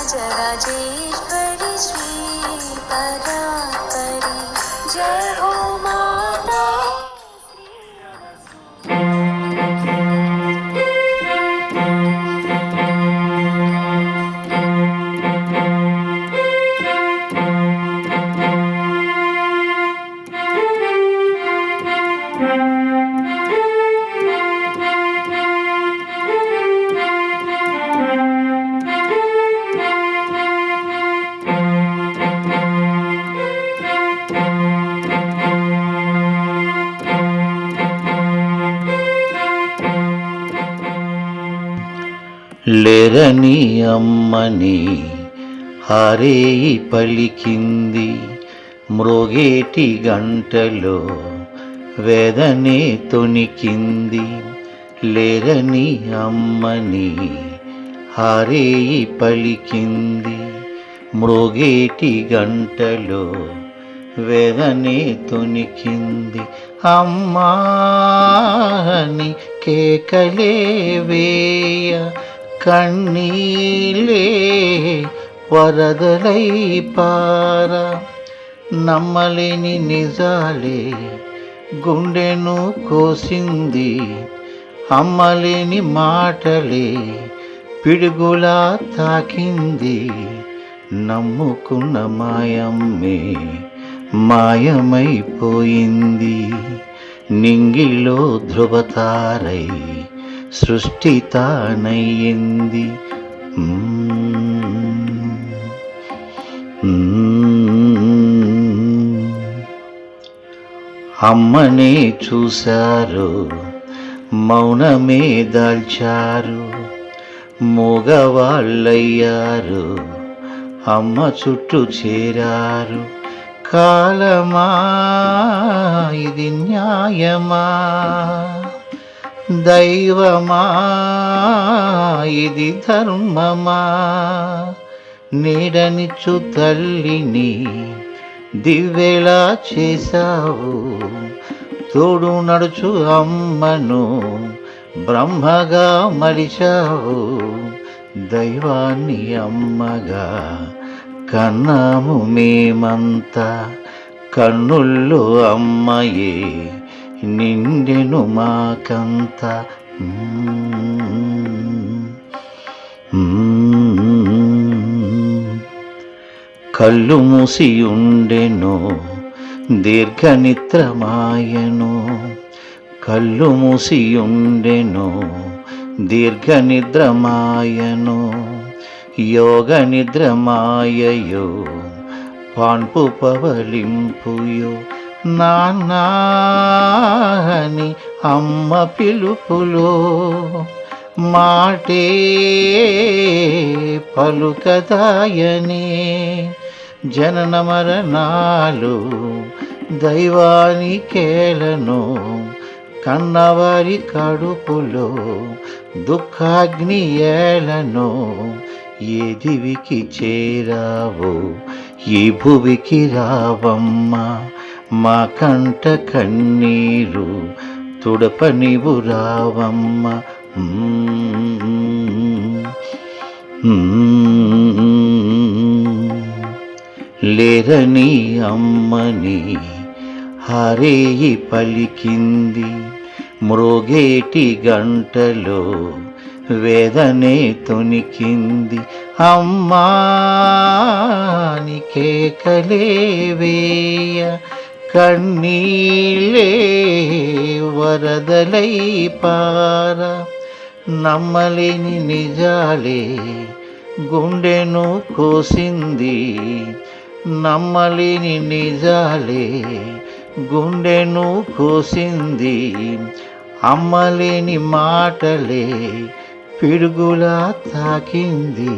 राजराजेश्वरि श्री परात्परि जय हो माता లేరని అమ్మని హరేయి పలికింది మృగేటి గంటలో వేదనే తొనికింది లేరని అమ్మని హరేయి పలికింది మృగేటి గంటలో వేదనే తొణికింది అమ్మాని కేకలే వేయ కన్నీలే వరదలై పార. నమ్మలేని నిజాలే గుండెను కోసింది. అమ్మలేని మాటలే పిడుగులా తాకింది. నమ్ముకున్న మాయమ్మే మాయమైపోయింది. నింగిలో ధృవతారై సృష్టి తానయ్యింది. అమ్మనే చూశారు మౌనమే దాల్చారు మగవాళ్ళయ్యారు అమ్మ చుట్టూ చేరారు. కాలమా ఇది న్యాయమా? దైవమా ఇది ధర్మమా? నీడనిచ్చు తల్లిని దివ్వెలా చేశావు. తోడు నడుచు అమ్మను బ్రహ్మగా మలిచావు. దైవాన్ని అమ్మగా కన్నాము మేమంతా కన్నుల్లో అమ్మయే. నిండెను మాకంత కళ్ళు మూసి ఉండెను దీర్ఘనిద్రమాయను. కళ్ళు మూసి ఉండెను దీర్ఘనిద్రమాయను. యోగ నిద్రమాయయో పాన్పు పవలింపుయో. నాన్ని అమ్మ పిలుపులో మాటే పలుకదాయనే. జనన మరణాలు దైవానికేలను కన్నవారి కడుపులో దుఃఖాగ్ని ఏలను ఏ దివికి చేరావు? ఈ భువికి రావమ్మా. మా కంట కన్నీరు తుడపనివు రావమ్మ. లేరని అమ్మని హరేయి పలికింది మ్రోగేటి గంటలో వేదనే తొనికింది. అమ్మాని కేకలే వేయ కన్నీలే వరదలై పార నమ్మలేని నిజాలే గుండెను కోసింది నమ్మలేని నిజాలే గుండెను కోసింది అమ్మలేని మాటలే పిడుగులా తాకింది